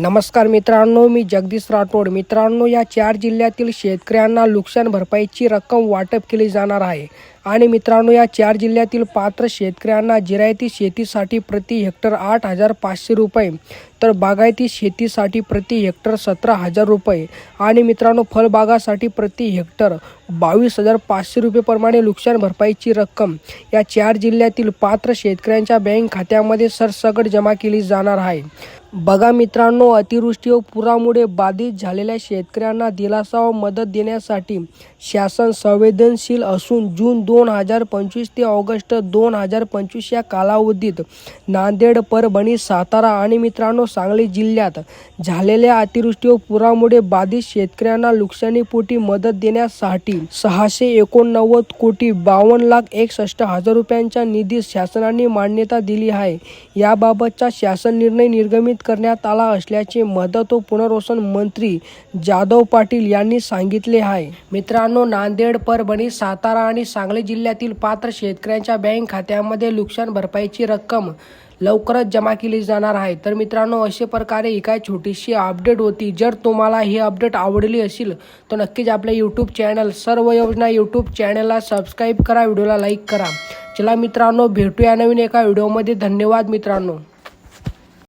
नमस्कार मित्रांनो मी जगदीश राठोड. मित्रांनो या चार जिल्ह्यातील शेतकऱ्यांना नुकसान भरपाईची रक्कम वाटप केली जाणार आहे. आणि मित्रांनो या चार जिल्ह्यातील पात्र शेतकऱ्यांना जिरायती शेतीसाठी प्रति हेक्टर आठ हजार पाचशे रुपये तर बागायती शेतीसाठी प्रति हेक्टर सतरा हजार रुपये आणि मित्रांनो फळबागासाठी प्रति हेक्टर बावीस हजार पाचशे रुपयेप्रमाणे नुकसान भरपाईची रक्कम या चार जिल्ह्यातील पात्र शेतकऱ्यांच्या बँक खात्यामध्ये सरसकट जमा केली जाणार आहे. बघा मित्रांनो अतिवृष्टी व पुरामुळे बाधित झालेल्या शेतकऱ्यांना दिलासा व मदत देण्यासाठी शासन संवेदनशील असून जून दोन हजार पंचवीस ते ऑगस्ट दोन हजार पंचवीस या कालावधीत नांदेड परभणी सातारा आणि मित्रांनो सांगली जिल्ह्यात झालेल्या अतिवृष्टी व पुरामुळे बाधित शेतकऱ्यांना नुकसानीपोटी मदत देण्यासाठी सहाशे एकोणनव्वद कोटी बावन्न लाख एकसष्ट हजार रुपयांच्या निधीस शासनाने मान्यता दिली आहे. याबाबतचा शासन निर्णय निर्गमित करण्यात आला असल्याचे मदत व पुनर्वसन मंत्री जाधव पाटील यांनी सांगितले आहे. मित्रांनो नांदेड परभणी सातारा आणि सांगली जिल्ह्यातील पात्र शेतकऱ्यांच्या बँक खात्यामध्ये नुकसान भरपाईची रक्कम लवकरच जमा केली जाणार आहे. तर मित्रांनो अशा प्रकारे ही काय छोटीशी अपडेट होती. जर तुम्हाला ही अपडेट आवडली असेल तर नक्कीच आपल्या यूट्यूब चॅनल सर्व योजना यूट्यूब चॅनलला सबस्क्राईब करा व्हिडिओला लाईक करा. चला मित्रांनो भेटूया नवीन एका व्हिडिओमध्ये धन्यवाद मित्रांनो.